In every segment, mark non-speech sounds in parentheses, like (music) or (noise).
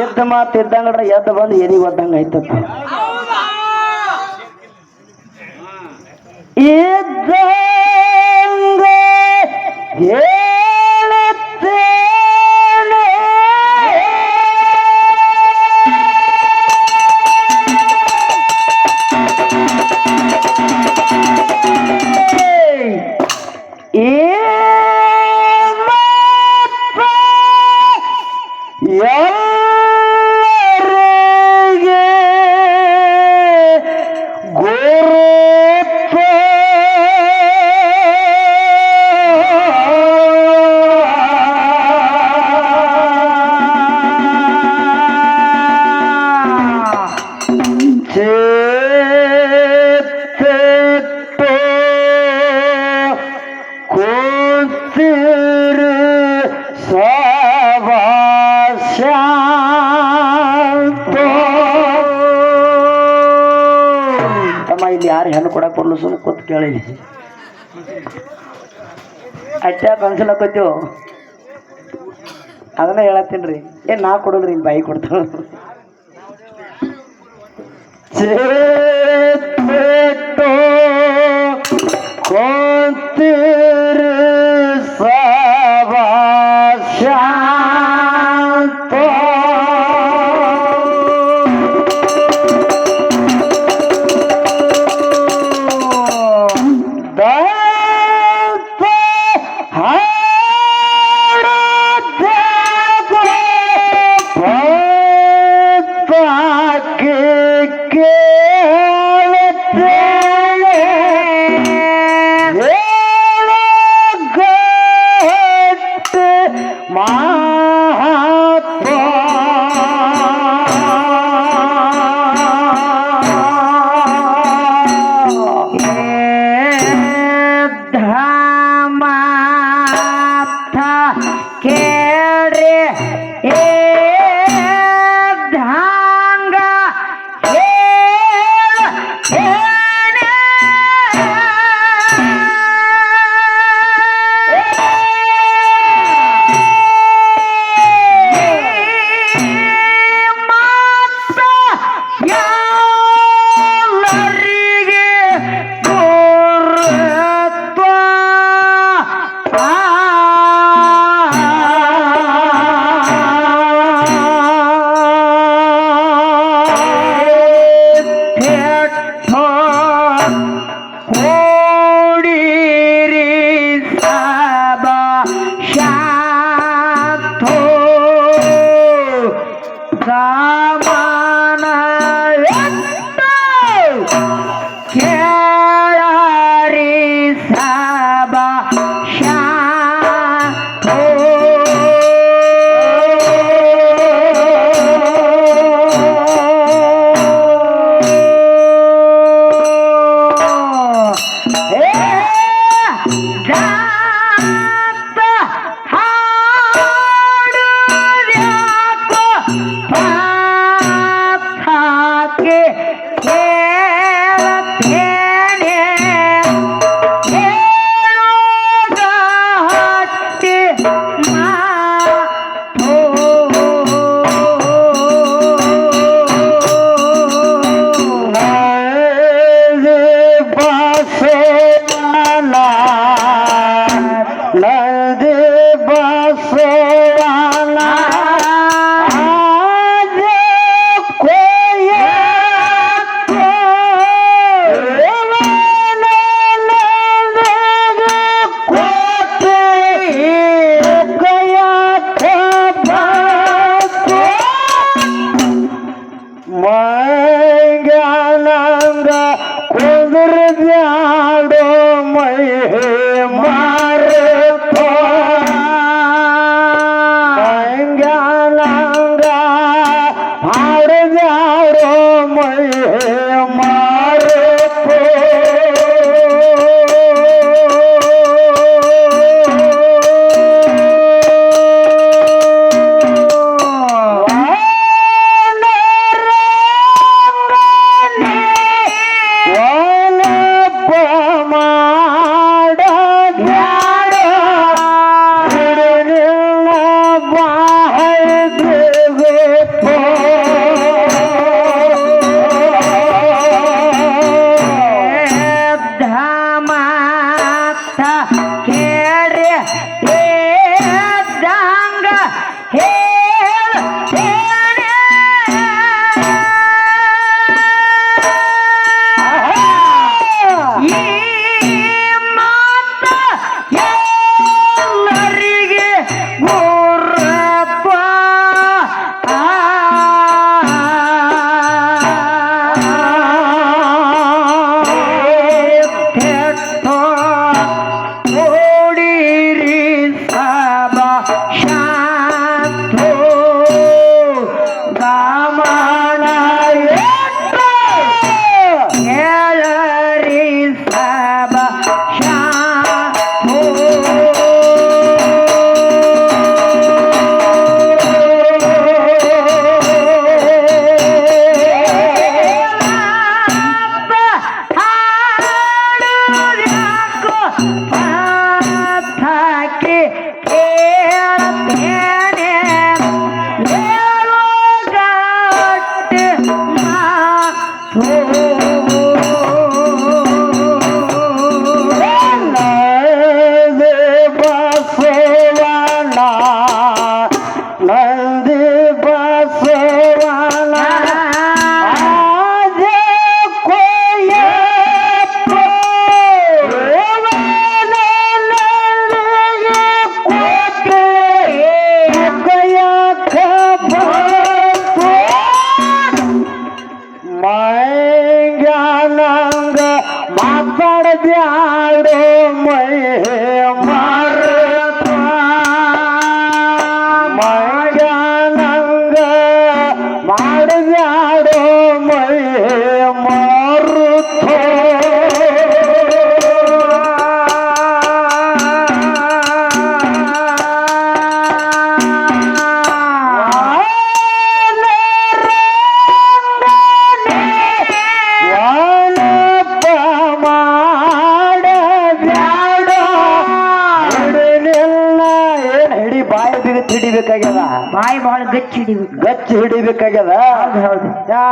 ಎದ್ದ ಮಾತು ಇದ್ದಂಗಡ್ರ ಎದ್ದ ಬಂದು ಎದಿಗೆ ಒದ್ದಂಗ ಆಯ್ತಪ್ಪ ಅಟ್ಯಾಕ್ ಅನ್ಸಲಕತ್ತೀವಿ ಅದನ್ನ ಹೇಳತ್ತೀನಿ ರೀ ಏ ನಾ ಕೊಡಲ್ರಿ ಹಿಂಗೆ ಬಾಯಿ ಕೊಡ್ತಾಳ ಕೋಂತೀರ Sama.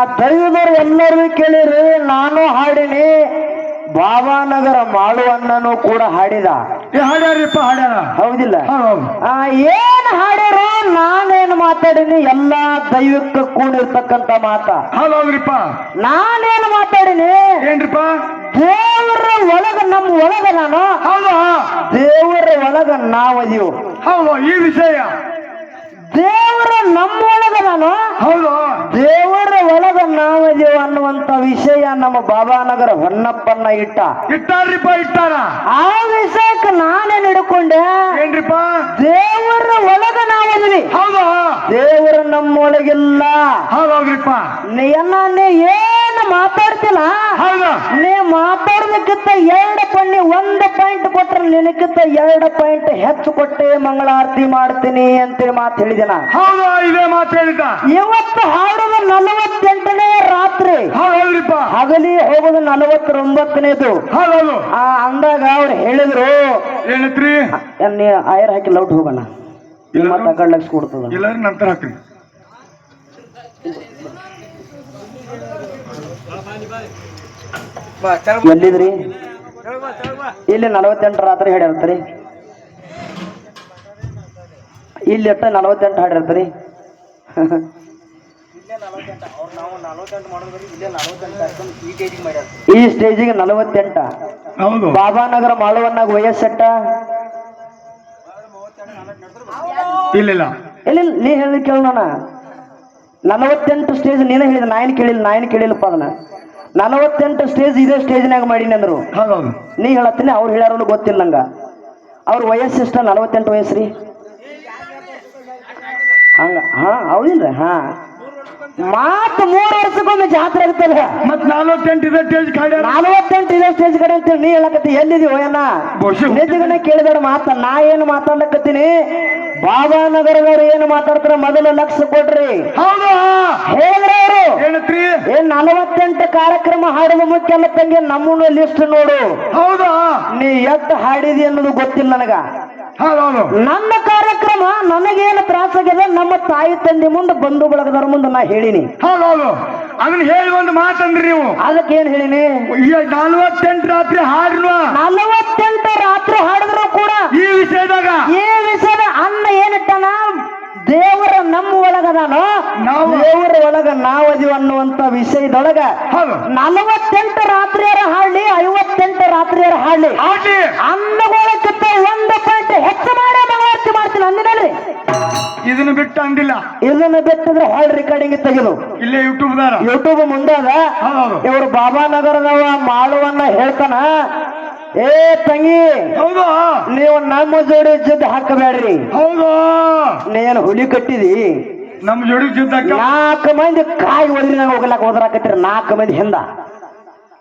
ದೈವದವ್ರು ಎಲ್ಲರೂ ಕೇಳಿರಿ ನಾನು ಹಾಡಿನಿ. ಬಾಬಾನಗರ ಮಾಡುವನ್ನನು ಕೂಡ ಹಾಡಿದ. ಹಾಡ್ಯಾರಿಪ್ಪ ಹಾಡ್ಯಾರ? ಹೌದಿಲ್ಲ? ಹೌದು ಆ, ಏನ್ ಹಾಡ್ಯಾರ ನಾನೇನ್ ಮಾತಾಡಿನಿ ಎಲ್ಲಾ ದೈವಕ್ಕೆ ಕೂಡಿರ್ತಕ್ಕಂತ ಮಾತ. ಹೌದ್ರಿಪ್ಪ ನಾನೇನ್ ಮಾತಾಡಿನಿ? ಏನ್ರಿಪ್ಪ? ದೇವರ ಒಳಗ ನಮ್ಮ ಒಳಗ ನಾನು. ಹೌದು ದೇವರ ಒಳಗ ನಾವದೀವು. ಹೌದು ಈ ವಿಷಯ. ದೇವರ ನಮ್ಮ ಒಳಗ ನಾನು. ಹೌದು. ದೇವರ ಒಳಗ ನಾವದೀವು ಅನ್ನುವಂತ ವಿಷಯ ನಮ್ಮ ಬಾಬಾನಗರ ಹೊನ್ನಪ್ಪನ್ನ ಇಟ್ಟ. ಇಟ್ಟಾರ್ರಿಪ್ಪ ಇಟ್ಟಾರ? ಆ ವಿಷಯಕ್ಕೆ ನಾನೇ ಹಿಡ್ಕೊಂಡೆ ಏನ್ರಿಪ್ಪ? ದೇವರ ಒಳಗ ನಾವದ್ರಿ ಅವ ದೇವರ ನಮ್ಮೊಳಗಿಲ್ಲ. ಹೌದೌದ್ರಿಪ್ಪ. ನೀಯನ್ನ ನೀ ಏನು ಮಾತಾಡ್ತಿಲ್ಲ? ಹೌದಾ? ನೀ ಮಾತಾಡೋದಕ್ಕಿಂತ ಎರಡು ಪಣ್ಣಿ ಒಂದು ಪಾಯಿಂಟ್ ಕೊಟ್ರೆ ನಿನಕ್ಕಿಂತ ಎರಡು ಪಾಯಿಂಟ್ ಹೆಚ್ಚು ಕೊಟ್ಟೆ ಮಂಗಳಾರತಿ ಮಾಡ್ತೀನಿ ಅಂತೇಳಿ ಮಾತು ಹೇಳಿದೆ ನಾ. ಹೌದು? ಇದೇ ಮಾತು ಇವತ್ತು ಹಾಡುವ ನಲವತ್ತೆಂಟನೇ ರಾತ್ರಿ ಹಗಲಿ ಹೋಗೋದು ನಲವತ್ತೊಂಬತ್ತನೇದು. ಆ ಅಂದಾಗ ಅವ್ರು ಹೇಳಿದ್ರು ಏನತ್ರಿ? ಆಯರ್ ಹಾಕಿ ಲೌಟ್ ಹೋಗೋಣ. ಮತ್ತೆ ಕಡ್ಲಕ್ಸ್ ಕೊಡ್ತದ. ಎಲ್ಲರೂ ನಂತರ ಹಾಕ್ರಿ. ಎಲ್ಲಿದ್ರಿ? ಇಲ್ಲಿ ನಲವತ್ತೆಂಟು ರಾತ್ರಿ ಹಾಡಿರ್ತೀರಿ ಇಲ್ಲಿ ಎಟ್ಟ ನಲವತ್ತೆಂಟು ಹಾಡಿರ್ತೀರಿ (laughs) ಈ ಸ್ಟೇಜಿಗೆ ನಲವತ್ತೆಂಟ. ಹೌದು. ಬಾಬಾನಗರ ಮಾಳುವನ್ನಾಗ ವಯಸ್ಸೆಟ್ಟ ಇಲ್ಲಿಲ್ಲ ಇಲ್ಲ ಇಲ್ಲ, ನೀ ಹೇಳಿದ ಕೇಳೋಣ ನಲವತ್ತೆಂಟು ಸ್ಟೇಜ್ ನೀನೇ ಹೇಳಿದ ನಾಯನ್ ಕೇಳಿಲ್ಲ ನಾಯನ್ ಕೇಳಿಲ್ಲಪ್ಪ ಅದನ್ನ. ನಲವತ್ತೆಂಟು ಸ್ಟೇಜ್ ಇದೇ ಸ್ಟೇಜ್ನಾಗ ಮಾಡೀನಿ ಅಂದ್ರು. ನೀ ಹೇಳತ್ತೀನಿ ಅವ್ರು ಹೇಳ್ಯಾರು ಗೊತ್ತಿಲ್ಲ ನಂಗ. ಅವ್ರ ವಯಸ್ಸು ಎಷ್ಟ? ನಲವತ್ತೆಂಟು ವಯಸ್ಸು ರೀ. ಹಂಗ ಹಾ ಹೌದಿಲ್ರಿ ಹಾ. ಮಾತು ಮೂರ್ ವರ್ಷಕ್ಕೊಮ್ಮೆ ಜಾತ್ರೆ ಆಗುತ್ತಲ್ಲ ಮತ್ ನಲ್ವತ್ತೆಂಟು ಇದೆ ಸ್ಟೇಜ್ ಕಡೆ. ನಲವತ್ತೆಂಟು ಇದೆ ಸ್ಟೇಜ್ ಕಡೆ ಅಂತ ನೀ ಹೇಳಕತ್ತಿ. ಎಲ್ಲಿದೀವ ಏನ ನಿಜಗನೆ ಕೇಳಿದಾರ ಮಾತ ನಾ ಏನು ಬಾಬಾ ನಗರದವ್ರು ಏನು ಮಾತಾಡ್ತಾರ ಮೊದಲು ಲಕ್ಷ ಕೊಡ್ರಿ. ಹೌದು. ಹೇಳಿದ್ರ ಅವರು ಏನತ್ರಿ? ಏನ್ ನಲವತ್ತೆಂಟು ಕಾರ್ಯಕ್ರಮ ಹಾಡುವ ಮುಖ್ಯ ತಂಗಿ ನಮ್ಮನ್ನು ಲಿಸ್ಟ್ ನೋಡು. ಹೌದಾ. ನೀ ಎಷ್ಟ್ ಹಾಡಿದಿ ಅನ್ನೋದು ಗೊತ್ತಿಲ್ಲ ನನಗ. ನನ್ನ ಕಾರ್ಯಕ್ರಮ ನನಗೇನು ತ್ರಾಸಾಗಿದೆ ನಮ್ಮ ತಾಯಿ ತಂದೆ ಮುಂದೆ ಬಂಧು ಬಳಗದವ್ರ ಮುಂದೆ ನಾ ಹೇಳಿನಿ. ಹೌದೌದು. ಅದನ್ನ ಹೇಳಿ ಒಂದು ಮಾತಂದ್ರಿ ನೀವು. ಅದಕ್ಕೆ ಏನ್ ಹೇಳಿನಿ? ಈ ನಲ್ವತ್ತೆಂಟು ರಾತ್ರಿ ಹಾಡ್ರು ನಲವತ್ತೆಂಟು ರಾತ್ರಿ ಹಾಡಿದ್ರು ಕೂಡ ಈ ವಿಷಯದಾಗ ಈ ವಿಷಯದ ಅನ್ನ ಏನಿಟ್ಟನ? ದೇವರ ನಮ್ಮ ಒಳಗದಾನೋ? ನಾವು- ದೇವರ ಒಳಗ ನಾವದೀವಿ ಅನ್ನುವಂತ ವಿಷಯದೊಳಗ ನಲವತ್ತೆಂಟು ರಾತ್ರಿಯರ ಹಾಳ್ಳಿ ಐವತ್ತೆಂಟು ರಾತ್ರಿಯರ ಹಾಳಿ ಅನ್ನಗೋಳಕ್ಕಿಂತ ಒಂದು ಪಾಯಿಂಟ್ ಹೆಚ್ಚು ಮಾಡಿ ಮಾಡ್ತೀನಿ ಅಂದಿನಲ್ರಿ ಇದನ್ನ ಬಿಟ್ಟು ಅಂದಿಲ್ಲ ಇದನ್ನ ಬಿಟ್ಟಿದ್ರೆ ಹಾಲ್ ರೆಕಾರ್ಡಿಂಗ್ ತೆಗೆದು ಇಲ್ಲೇ ಯೂಟ್ಯೂಬ್ ದಾರ. ಯೂಟ್ಯೂಬ್ ಮುಂದಾದ ಇವರು ಬಾಬಾ ನಗರದವ ಮಾಡುವನ್ನ ಹೇಳ್ತಾನ ಏ ತಂಗಿ ಹೌದು. ನೀವು ನಮ್ಮ ಜೋಡಿ ಜಿದ್ದ ಹಾಕಬೇಡ್ರಿ. ಹೌದು. ನೀನು ಹುಲಿ ಕಟ್ಟಿದಿ. ನಮ್ಮ ಜೋಡಿ ಜೊತೆ ನಾಲ್ಕು ಮಂದಿ ಕಾಯಿ ಹೊಡೆದ್ರಿ ನಂಗೆ ಹೋಗ್ಲಕ್ ಹೋದ್ರಾಕತ್ತೀರಿ ನಾಲ್ಕು ಮಂದಿ ಹಿಂದ.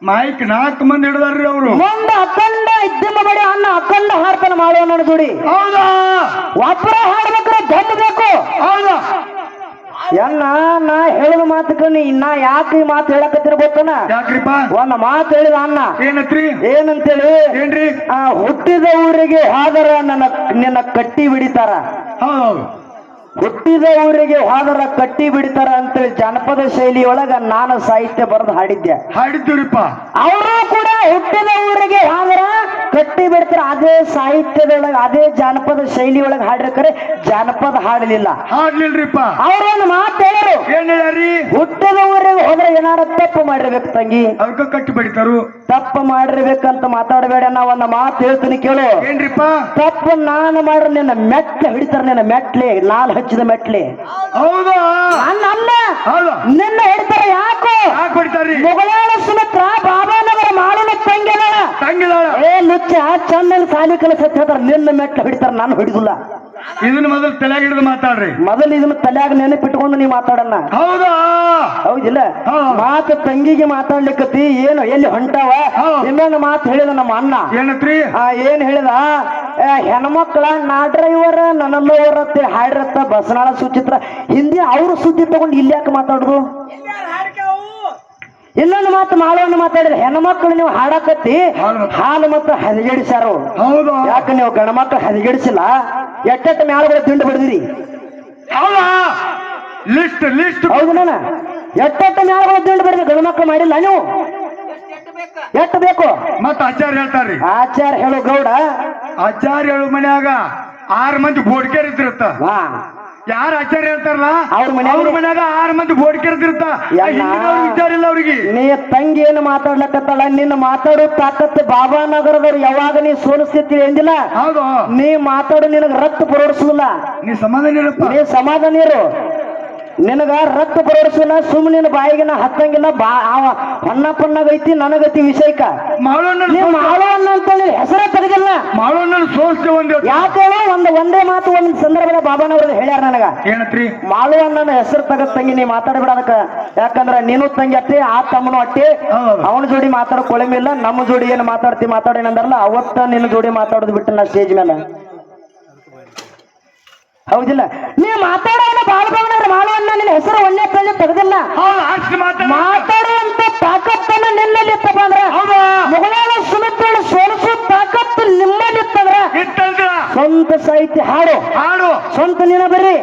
ಮೈಕ್ ನಾಲ್ಕು ಮಂದಿ ಹಿಡಿದಾರ್ರಿ ಅವರು. ಒಂದು ಅಖಂಡ ಇದ್ದಿಮ್ಮ ಬಡಿ ಅನ್ನ ಅಖಂಡ ಹಾಡ್ತಾನ ಮಾಡುವ ಜೋಡಿ ಹೌದಾ? ಒಬ್ಬರ ಹಾಡ್ಬೇಕ್ರೆ ಬೇಕು. ಹೌದಾ? ಎಲ್ಲ ನಾ ಹೇಳಿದ ಮಾತಕ್ಕ ನೀ ನಾ ಯಾಕೆ ಈ ಮಾತು ಹೇಳಕತ್ತಿರ ಗೊತ್ತನ? ಯಾಕ್ರಿಪ್ಪ? ಒಂದ್ ಮಾತು ಹೇಳಿದ ಅನ್ನ. ಏನತ್ರಿ? ಏನಂತೇಳಿ? ಏನ್ರಿ? ಆ ಹುಟ್ಟಿದ ಊರಿಗೆ ಹಾದರ ನನ್ನ ನಿನ್ನ ಕಟ್ಟಿ ಬಿಡಿತಾರ. ಹೌದೌದು. ಹುಟ್ಟಿದ ಊರಿಗೆ ಹೋದರ ಕಟ್ಟಿ ಬಿಡ್ತಾರ ಅಂತೇಳಿ ಜನಪದ ಶೈಲಿಯೊಳಗ ನಾನು ಸಾಹಿತ್ಯ ಬರೆದು ಹಾಡಿದ್ದೆ. ಹಾಡಿದ್ದೀರಿಪ್ಪ. ಅವರು ಕೂಡ ಹುಟ್ಟಿದ ಊರಿಗೆ ಹೋದರ ಕಟ್ಟಿ ಬಿಡ್ತಾರ. ಅದೇ ಸಾಹಿತ್ಯದೊಳಗೆ ಅದೇ ಜಾನಪದ ಶೈಲಿ ಒಳಗೆ ಹಾಡಿರ್ತಾರೆ. ಜಾನಪದ ಹಾಡಲಿಲ್ಲ. ಹಾಡ್ಲಿಲ್ರಿಪ್ಪ. ಅವ್ರೊಂದು ಮಾತು ಹೇಳರು. ಏನ್ ಹುಟ್ಟದ ಊರಿಗೆ ಹೋದ್ರೆ ಏನಾರ ತಪ್ಪು ಮಾಡಿರ್ಬೇಕು ತಂಗಿ. ಅವ್ರಿಗ ಕಟ್ಟಿ ಬಡಿತಾರು. ತಪ್ಪು ಮಾಡಿರ್ಬೇಕಂತ ಮಾತಾಡಬೇಡ. ನಾ ಒಂದು ಮಾತು ಹೇಳ್ತೀನಿ ಕೇಳು. ಏನ್ರಿಪ್ಪ? ತಪ್ಪು ನಾನು ಮಾಡ್ರೆ ನಿನ್ನ ಮೆಟ್ಲೆ ಹಿಡಿತಾರ. ನಿನ್ನ ಮೆಟ್ಲೆ ಲಾಲ್ ಹಚ್ಚಿದ ಮೆಟ್ಲೆ. ಹೌದಾ? ನನ್ನ ಅಲ್ಲ. ಹೌದಾ? ನಿನ್ನ ಹಿಡಿತಾರ ಯಾಕೋ? ಯಾಕೆ ಹೊಡಿತಾರ್ರಿ? ಸುಮತ್ರ ಸುಮಿತ್ರ ಮಾಲಿನ ತಂಗಿದಾಳ. ತಂಗಿದಾಳ. ಏ ನುಚ್ಚ ಚಂದನ್ ಸಾಲಿ ಕಲಿಸ ಹೇಳ್ತಾರ ನಿನ್ನ ಮೆಟ್ಟ ಹಿಡಿತಾರ ನಾನು ಹಿಡಿದಿಲ್ಲ. ಇದನ್ನ ಮೊದಲು ತಲೆಯಾಗ ಹಿಡಿದು ಮಾತಾಡ್ರಿ. ಮೊದಲು ಇದನ್ನ ನೆನೆ ನೆನಪಿಟ್ಕೊಂಡು ನೀ ಮಾತಾಡಣ್ಣ. ಹೌದಾ? ಹೌದಿಲ್ಲ. ಮಾತು ತಂಗಿಗೆ ಮಾತಾಡ್ಲಿಕ್ಕತಿ ಏನು ಎಲ್ಲಿ ಹೊಂಟಾವ? ನಿನ್ನ ಇನ್ನೊಂದು ಮಾತು ಹೇಳಿದ ನಮ್ಮ ಅಣ್ಣ. ಏನತ್ರಿ ಆ ಏನ್ ಹೇಳಿದ? ಹೆಣ್ಮಕ್ಳ ನಾ ಡ್ರೈವರ್ ನನ್ನಲ್ಲೋವರ್ ಅಂತೇಳಿ ಹಾಡಿರತ್ತ ಬಸನಾಳ ಸುಚಿತ್ರ. ಹಿಂದಿ ಅವ್ರ ಸುದ್ದಿ ತಗೊಂಡು ಇಲ್ಲಿ ಯಾಕೆ ಮಾತಾಡುದು? ಇನ್ನೊಂದು ಮಾತು ಮಾಡೋಣ ಹೆಣ್ಣು ಹೆಣ್ಮಕ್ಳು ನೀವು ಹಾಡಕತ್ತಿ ಹಾಲು. ಮತ್ತು ಹದಗೆಡಿಸ್ಯಾರು. ಹೌದಾ. ಯಾಕೆ ನೀವು ಗಣಮಕ್ಳು ಹದಗೆಡಿಸಿಲ್ಲ? ಎಟ್ಟೆಟ್ಟ ಮ್ಯಾಲಗಳು ತಿಂಡು ಬಿಡಿದಿರಿ. ಹೌದಾ? List list. ಹೌದು ನಾನು. ಎಟ್ಟೆಟ್ಟ ಮ್ಯಾಲಗಳು ತಿಂಡು ಬಿಡಿದ್ರಿ ಗಣಮಕ್ಳು ಮಾಡಿಲ್ಲ ನೀವು. ಎಷ್ಟು ಬೇಕು? ಮತ್ತ ಆಚಾರ್ಯ ಹೇಳ್ತಾರ್ರಿ. ಆಚಾರ್ಯ ಹೇಳು ಗೌಡ. ಆಚಾರ್ಯ ಹೇಳು ಮನ್ಯಾಗ. ಆರು ಮಂದಿ ಬೋಡ್ಕೇರಿ ಇದ್ದಿರುತ್ತ ಹಾ ಯಾರ ಆಚಾರ್ಯ ಹೇಳ್ತಾರಲ್ಲ? ಅವ್ರ ಮನೆ ಅವ್ರ ಮನ್ಯಾಗ ಆರ್ ಮಂದಿ ಬೋಡ್ಕಿರ್ತಿರ್ತ ವಿಚಾರ ಇಲ್ಲ ಅವ್ರಿಗೆ. ನೀ ತಂಗಿ ಏನು ಮಾತಾಡ್ಲಕತ್ತಾಳ ನಿನ್ನ ಮಾತಾಡೋ ತಾಕತ್ತು ಬಾಬಾನಗರದವ್ರು ಯಾವಾಗ ನೀ ಸೋಲಿಸ್ತಿರ್ತೀವಿ ಎಂದಿಲ್ಲ ಹೌದು. ನೀ ಮಾತಾಡು ನಿನಗ ರಕ್ತ ಪರೋಡಿಸಲ್ಲ ನೀ ಸಮಾಧಾನ ಇರಪ್ಪ. ನೀ ಸಮಾಧಾನ ಇರು. ನಿನಗ ರಕ್ತ ಪರೋಡಿಸಲ್ಲ ಸುಮ್ಮನೆ ನಿನ್ನ ಬಾಯಿಗೆ ನಾ ಹತ್ತಂಗಿಲ್ಲ ಬಾ ಅವ ಹೊನ್ನಪ್ಪನ್ನಾಗ ಐತಿ ವಿಷಯಕ ವಿಷಯಕ್ಕ ಅಂತೇಳಿ ಹೆಸರ ತೆಗೆದಿಲ್ಲ. ಮಾಳವಣ್ಣ ಸೋಲ್ಸ್ತೇವೆ ಒಂದು. ಯಾಕೇಳು ಒಂದು ಒಂದೇ ಮಾತು ಒಂದು ಸಂದರ್ಭದ ಬಾಬಾನವ್ರದ್ದು ಹೇಳ್ಯಾರ ನನಗ. ಏನತ್ರಿ? ಮಾಳವಣ್ಣನ ಹೆಸರು ತಗದ್ ತಂಗಿ ನೀ ಮಾತಾಡಬೇಡ ಅದಕ್ಕ. ಯಾಕಂದ್ರ ನೀನು ತಂಗಿ ಅತ್ತಿ ಆ ತಮ್ಮನು ಅಟ್ಟಿ. ಅವನ ಜೋಡಿ ಮಾತಾಡೋ ಕೊಳಮಿಲ್ಲ ನಮ್ಮ ಜೋಡಿ ಏನು ಮಾತಾಡ್ತಿ ಮಾತಾಡೇನಂದ್ರಲ್ಲ ಅವತ್ತ ನಿನ್ನ ಜೋಡಿ ಮಾತಾಡೋದು ಬಿಟ್ಟು ನಾ ಸ್ಟೇಜ್ ಮೇಲೆ ಹೌದಿಲ್ಲ. ನೀ ಮಾತಾಡೋನ ಬಾಳಬಣ್ಣವ್ರ ಮಾಡುವನ್ನ ನಿನ್ನ ಹೆಸರು ಒಳ್ಳೆ ಪ್ರಜೆ ತೆಗೆದಿಲ್ಲ. ಮಾತಾಡುವಂತ ತಾಕತ್ತನ್ನ ನಿನ್ನಲ್ಲಿ ಇತ್ತಪ್ಪ ಅಂದ್ರ ಮುಗಳಾಳ ಸುಮಿತ್ರನ ಸೋಲಿಸೋ ತಾಕತ್ತು ನಿಮ್ಮಲ್ಲಿ ಇತ್ತಂದ್ರ ಸ್ವಂತ ಸಾಹಿತ್ಯ ಹಾಡು. ಹಾಡು. ಸ್ವಂತ ನೀನ ಬರ್ರಿ.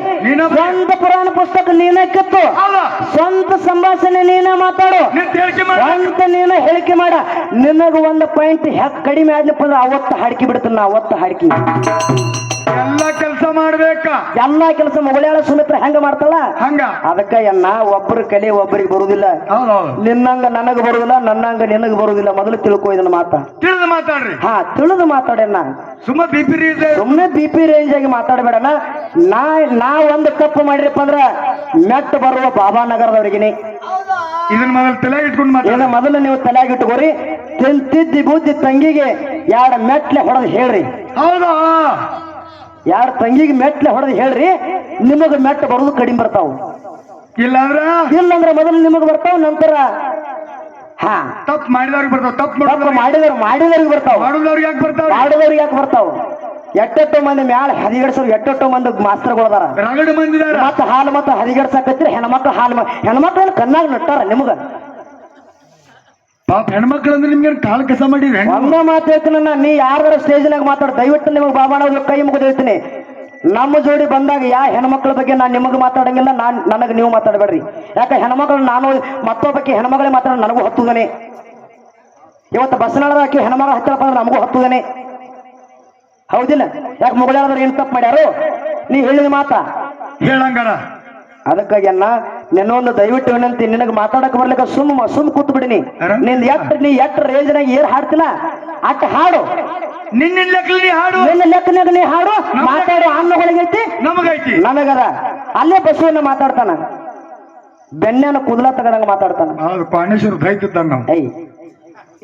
ಸ್ವಂತ ಪುರಾಣ ಪುಸ್ತಕ ನೀನ ಕಿತ್ತು. ಸ್ವಂತ ಸಂಭಾಷಣೆ ನೀನ ಮಾತಾಡು. ಸ್ವಂತ ನೀನ ಹೇಳಿಕೆ ಮಾಡ. ನಿನಗ ಒಂದು ಪಾಯಿಂಟ್ ಕಡಿಮೆ ಆದ್ನಪ್ಪ ಅಂದ್ರೆ ಅವತ್ತು ಹಾಡ್ಕಿ ಬಿಡ್ತಾನ ನಾ ಅವತ್ತು ಹಾಡ್ಕಿ. ಎಲ್ಲ ಕೆಲಸ ಮಾಡ್ಬೇಕ? ಎಲ್ಲಾ ಕೆಲಸ ಮುಗಳಾಳ ಸುಮಿತ್ರ ಹೆಂಗ ಮಾಡ್ತಾಳ? ಹಂಗ. ಅದಕ್ಕ ಎನ್ನ ಒಬ್ಬರ ಕಲೆ ಒಬ್ಬರಿಗೆ ಬರುದಿಲ್ಲ. ಹೌದೌದು. ನಿನ್ನಂಗ ನನಗ ಬರುದಿಲ್ಲ ನನ್ನಂಗ ನಿನಗ ಬರುದಿಲ್ಲ. ಮೊದಲು ತಿಳ್ಕೊ ಇದನ್ನ ಮಾತ. ತಿಳಿದು ಮಾತಾಡ್ರಿ. ಹಾ ತಿಳಿದು ಮಾತಾಡಣ್ಣ ಸುಮ್ಮ ಬಿಪಿರಿ ಇದೆ ಸುಮ್ಮನೆ ಬಿಪಿ ರೇಂಜ್ ಆಗಿ ಮಾತಾಡಬೇಡಣ ನಾ ನಾ ಒಂದು ತಪ್ಪು ಮಾಡಿರಪ್ಪ ಅಂದ್ರ ಮೆಟ್ಟ ಬರುವ ಬಾಬಾನಗರದವ್ರಿಗಿನಿ ಇದನ್ನ ಮೊದಲು ತಲೆ ಇಟ್ಕೊಂಡು ಮಾತಾಡ ಏನ ಮೊದಲು ನೀವು ತಲೆಯಾಗಿ ಇಟ್ಕೋರಿ. ತಿಂತಿದ್ದಿ ಬುದ್ಧಿ ತಂಗಿಗೆ ಯಾರ ಮೆಟ್ಲೆ ಹೊಡೆದು ಹೇಳ್ರಿ. ಹೌದಾ? ಯಾರ ತಂಗಿಗೆ ಮೆಟ್ಲೆ ಹೊಡೆದು ಹೇಳ್ರಿ ನಿಮಗ ಮೆಟ್ಟ ಬರೋದು ಕಡಿಮೆ ಬರ್ತಾವ. ಇಲ್ಲಾಂದ್ರ? ಇಲ್ಲಂದ್ರ ಮೊದಲು ನಿಮಗ್ ಬರ್ತಾವ ನಂತರ ಹಾ. ತಪ್ಪು ಮಾಡಿದವ್ರಿಗೆ ಬರ್ತಾವ ತಪ್ಪು ಮಾಡಿದವ್ರು ಮಾಡಿದವ್ರಿಗೆ ಬರ್ತಾವ. ಮಾಡಿದವ್ರಿಗೆ ಯಾಕೆ ಬರ್ತಾವ? ಮಾಡಿದವ್ರಿಗೆ ಯಾಕೆ ಬರ್ತಾವ? ಎಟ್ಟೆಟ್ಟು ಮಂದಿ ಮ್ಯಾಲ ಹದಿಗಡ್ಸೋರು ಎಟ್ಟೆಟ್ಟು ಮಂದಿ ಮಾಸ್ತರ್ಗಳದಾರ ರಗಡ ಮಂದಿದಾರ ಮತ್ತ ಹಾಲು ಮತ್ತ ಹದಿಗಡ್ಸಕತ್ತಿರ ಹೆಣ್ಮಕ್ಳು ಹಾಲು ಹೆಣ್ಮಕ್ಳನ್ನ ಕಣ್ಣಾಗ ನಟ್ಟಾರ ನಿಮಗ. ಪಾಪ ಹೆಣ್ಮಕ್ಳು ಅಂದ್ರೆ ನಿಮ್ಗೆ ಕಾಲ್ ಕಸ ಮಾಡಿದ್ರೆ ಹೆಣ್ಣು ಮಾತಾಡ್ತೀನಿ ಮಾತು ಹೇಳ್ತೀನಿ ನಾ ಯಾರ್ದಾರ ಸ್ಟೇಜ್ನಾಗ ಮಾತಾಡ ದಯವಿಟ್ಟು ನಿಮಗೆ ಬಾಬಾಣ ಕೈ ಮುಗಿದು ಹೇಳ್ತೀನಿ. ನಮ್ಮ ಜೋಡಿ ಬಂದಾಗ ಯಾ ಹೆಣ್ಮಕ್ಳ ಬಗ್ಗೆ ನಾನು ನಿಮಗೆ ಮಾತಾಡಂಗಿಲ್ಲ ನಾನ್ ನನಗೆ ನೀವು ಮಾತಾಡಬೇಡ್ರಿ. ಯಾಕೆ ಹೆಣ್ಮಕ್ಳು ನಾನು ಮತ್ತೊಬ್ಬಕ್ಕೆ ಹೆಣ್ಮಗಳೇ ಮಾತಾಡ ನನಗೂ ಹತ್ತುದನೆ? ಇವತ್ತು ಬಸ್ನಾಳದ ಆಕೆ ಹೆಣ್ಮಗಳ ಹತ್ತಿರಪ್ಪ ಅಂದ್ರೆ ನಮಗೂ ಹತ್ತುದನೆ? ಹೌದಿಲ್ಲ? ಯಾಕೆ ಮುಗಳಾದ್ರೆ ಏನು ತಪ್ಪು ಮಾಡ್ಯಾರು? ನೀ ಹೇಳಿದ ಮಾತಾ? ಹೇಳಂಗಾರ ಅದಕ್ಕಾಗಿ ಅಣ್ಣ ನಿನ್ನೊಂದು ದಯವಿಟ್ಟು ವಿನಂತಿ ನಿನಗೆ ಮಾತಾಡಕ್ ಬರ್ಲಿಕ್ಕ ಸುಮ್ಮ ಸುಮ್ ಕೂತ್ ಬಿಡಿನಿ ನಿನ್ ಎಟ್ ನೀ ಎಟ್ ರೇಂಜ್ನಾಗ ಏರ್ ಹಾಡ್ತಿಲ್ಲ ಅಟ್ ಹಾಡು. ನಿನ್ನ ಲೆಕ್ಕಲಿ ಹಾಡು. ನಿನ್ನ ಲೆಕ್ಕನಾಗ ನೀ ಹಾಡು. ಮಾತಾಡೋ ಅನ್ನಗಳಿಗೈತಿ ನಮಗೈತಿ. ನನಗದ. ಅಲ್ಲೇ ಬಸವನ್ನ ಮಾತಾಡ್ತಾನ. ಬೆನ್ನೆನ ಕುದಲ ತಗದಂಗ ಮಾತಾಡ್ತಾನ. ಪಾಂಡೇಶ್ವರ ದೈತಿದ್ದ ನಾವು. ಐ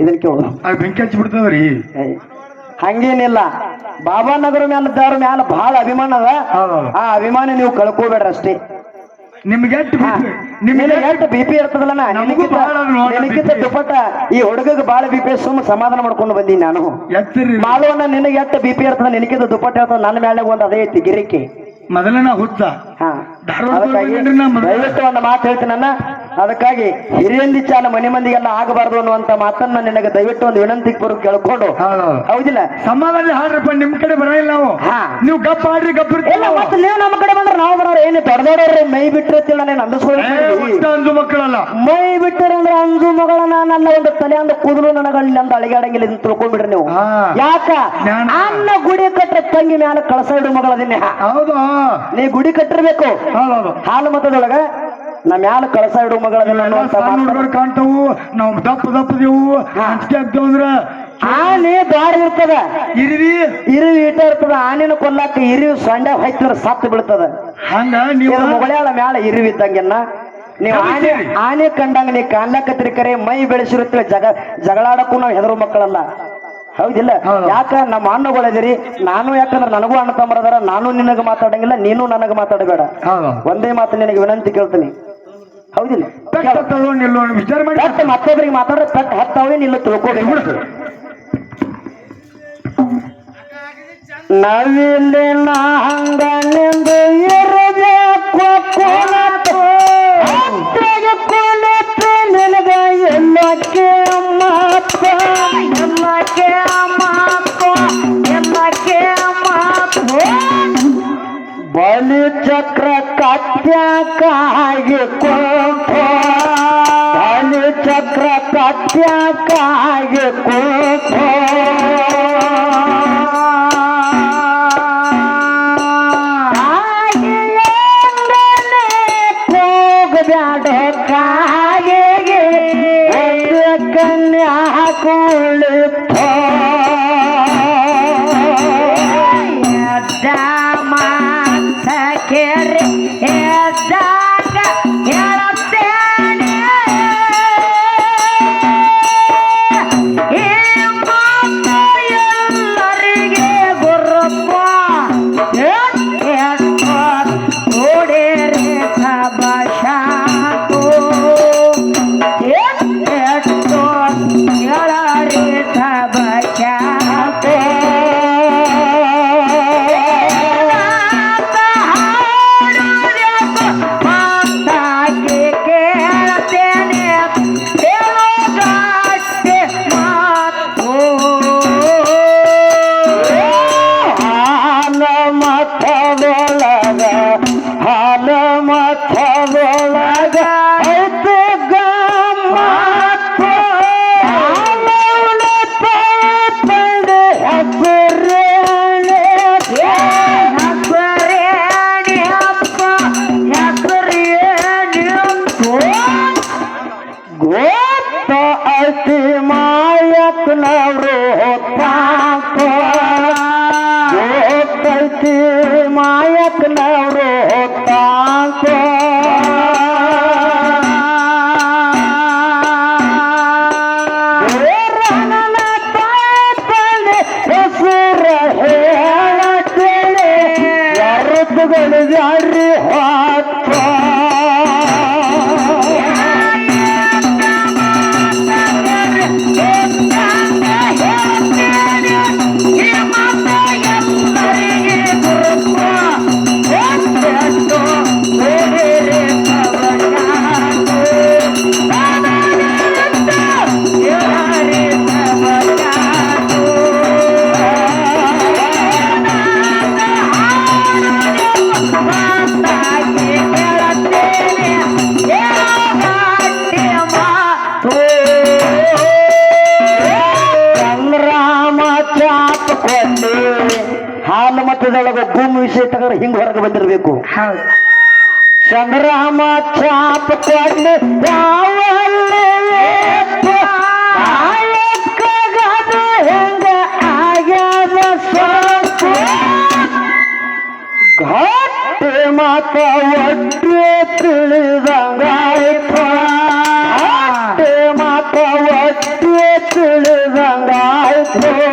ಇದನ್ನ ಕೇಳು. ಅದು ಬೆಂಕಿ ಹಚ್ಚಿ ಬಿಡ್ತದ್ರಿ. ಹಂಗೇನಿಲ್ಲ. ಬಾಬಾನಗರ ಮ್ಯಾಲ ದಾರ ಮ್ಯಾಲ ಬಹಳ ಅಭಿಮಾನ ಅದ. ಆ ಅಭಿಮಾನ ನೀವು ಕಳ್ಕೋಬೇಡ್ರಿ ಅಷ್ಟೇ. ನಿಮ್ಗೆ. ನಿಮ್ಗೆ ಎಷ್ಟು ಬಿ ಪಿ ಇರ್ತದಲ್ಲ? ನಿನಗಿಂತ. ದುಪ್ಪಟ್ಟ. ಈ ಹುಡುಗಗೆ ಬಾಳ ಬಿ ಪಿ ಸುಮ್ಮ ಸಮಾಧಾನ ಮಾಡ್ಕೊಂಡು ಬಂದೀನಿ ನಾನು. ಮಾಲವನ್ನ ನಿನಗೆ ಎಷ್ಟು ಬಿ ಪಿ ಇರ್ತದ? ನಿನಗಿಂತ ದುಪ್ಪಟ್ಟ ಇರ್ತದ ನನ್ನ ಮೇಲೆ ಒಂದು ಅದೇ ಐತಿ ಗಿರಿಕಿ. ಮೊದಲನೇ ಹುಚ್ಚ ಹಾ. ಅದಕ್ಕಾಗಿ ದಯವಿಟ್ಟು ಒಂದು ಮಾತು ಹೇಳ್ತೀನಿ ನನ್ನ. ಅದಕ್ಕಾಗಿ ಹಿರಿಯಂದಿ ಚಾಲ ಮನೆ ಮಂದಿಗೆಲ್ಲ ಆಗಬಾರದು ಅನ್ನುವಂತ ಮಾತನ್ನ ನಿನಗೆ ದಯವಿಟ್ಟು ಒಂದು ವಿನಂತಿ ಬರು ಕೇಳ್ಕೊಂಡು. ಹೌದಿಲ್ಲ? ಸಮಾಧಾನ ಹಾಡ್ರಪ್ಪ ನಿಮ್ ಕಡೆ ಬರಂಗಿಲ್ಲ ನಾವು. ಹಾ. ನೀವು ಗಪ್ಪ ಆಡ್ರಿ ಗಪ್ಪ ಮತ್ತೆ ನೀವು ನಮ್ಮ ಕಡೆ ಬಂದ್ರೆ ನಾವು ಬರೋರು ಏನು ದೊಡ್ಡ ಮೈ ಬಿಟ್ಟಿರ್ತಿಲ್ಲ ನಾನು ಅಂಜು ಮಕ್ಕಳಲ್ಲ. ಮೈ ಬಿಟ್ಟಿರಂದ್ರೆ ಅಂಜು ಮಗಳ ನನ್ನ ಒಂದು ತಲೆ ಅಂದ ಕೂದಲು ನನಗಲ್ಲಿ ಅಂದ ಅಳಿಗಾಡಂಗಿಲ್ಲ ಇದನ್ನ ತಿಳ್ಕೊಂಡ್ಬಿಡ್ರಿ ನೀವು. ಯಾಕ. ಅನ್ನ ಗುಡಿ ಕಟ್ಟ ತಂಗಿ ಮ್ಯಾಲ ಕಳಸ ಇಡು ದಿನ ಹೌದು. ನೀ ಗುಡಿ ಕಟ್ಟಿರ್ಬೇಕು. ಹೌದೌದು ಹಾಲು ಮತದೊಳಗ ನಾ ಮ್ಯಾಲ ಕಳಸ ಇಡು ಮಗಳದಿನ್ನ ಎಲ್ಲ ಅನ್ನುವಂತ ಮಾತು. ಹುಡುಗರು ಕಾಣ್ತಾವು ನಾವು ದಪ್ಪ ದಪ್ಪದೇವು ಆಗ್ತೇವ ಅಂದ್ರ ಆನೆ ದಾರಿ ಇರ್ತದ. ಇರಿವಿ. ಇರಿವಿ ಇಟ್ಟ ಇರ್ತದ. ಆನೆನ ಕೊಲ್ಲಾಕ ಇರಿವಿ ಸಂಡೆ ಹೈತ್ರ ಸತ್ತು ಬೀಳ್ತದ. ಹಂಗ ನೀವು ಇದು ಮುಗಳಾಳ ಮ್ಯಾಲ ಇರಿವಿ ಇದ್ದಂಗೆನ್ನ ನೀವ್ ಆನೆ ಆನೆ ಕಂಡಂಗ ನೀ ಕಾಣ್ಲಾಕತ್ರಿ ಕರೆ ಮೈ ಬೆಳೆಸಿರುತ್ತೇವೆ ಜಗ ಜಗಳಾಡಕ್ಕೂ ನಾವು ಹೆದರು ಮಕ್ಕಳಲ್ಲ. ಹೌದಿಲ್ಲ? ಹೌದು. ಯಾಕ ನಮ್ಮ ಅಣ್ಣಗಳಿದಿರಿ ನಾನು ಯಾಕಂದ್ರೆ ನನಗೂ ಅಣ್ಣ ತಮ್ಮರದಾರ ನಾನು ನಿನಗೆ ಮಾತಾಡಂಗಿಲ್ಲ ನೀನು ನನಗೆ ಮಾತಾಡಬೇಡ. ಒಂದೇ ಮಾತು ನಿನಗೆ ವಿನಂತಿ ಕೇಳ್ತೀನಿ. ಹೌದಿಲ್ಲ? ವಿಚಾರ ಮಾಡಿ. ಮತ್ತೊಬ್ಬರಿಗೆ ಮಾತಾಡ್ರೆ ಪೆಟ್ಟು ಹತ್ತವೇ ನಿಲ್ಲ ಹಂಗ ನಿಂದು ಇರಬೇಕು ಕುಲತು ಹೊಟ್ಟೆಗೆ ಕುಲತು ನಿನಗ ಎಲ್ಲಕ್ಕೆ ಎಲ್ಲಕ್ಕೆ ಮಾತ ಎಲ್ಲಕ್ಕೆ ಬಲಿ ಚಕ್ರ ಕತ್ಯಾಕಾಗಿ ಕೋಪ ಬಲಿ ಚಕ್ರ ಕತ್ಯಾಕಾಗಿ ಕೋಪ আকুল ಮಾತ ಒಟ್ಟು ತಿಳಿದಂಗಾಯ್ತು? ಮಾತ ಒಟ್ಟು ತಿಳಿದಂಗಾಯ್ತು?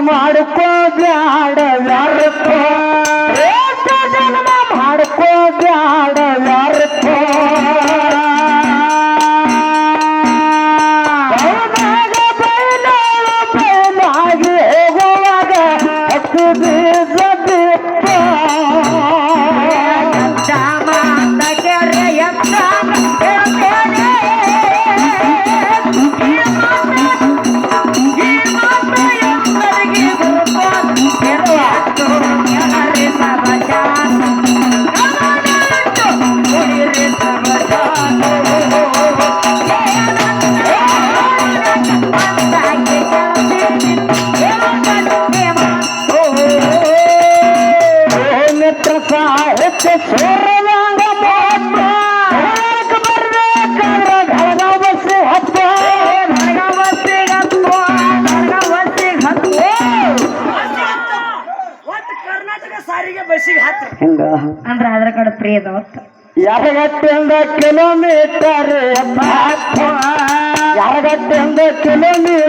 ಮಾಡು ಯಾರಗಟ್ಟಿಂದ ಕಿಲೋಮೀಟರ್ ಯಾರಗಟ್ಟಿಂದ ಕಿಲೋಮೀಟರ್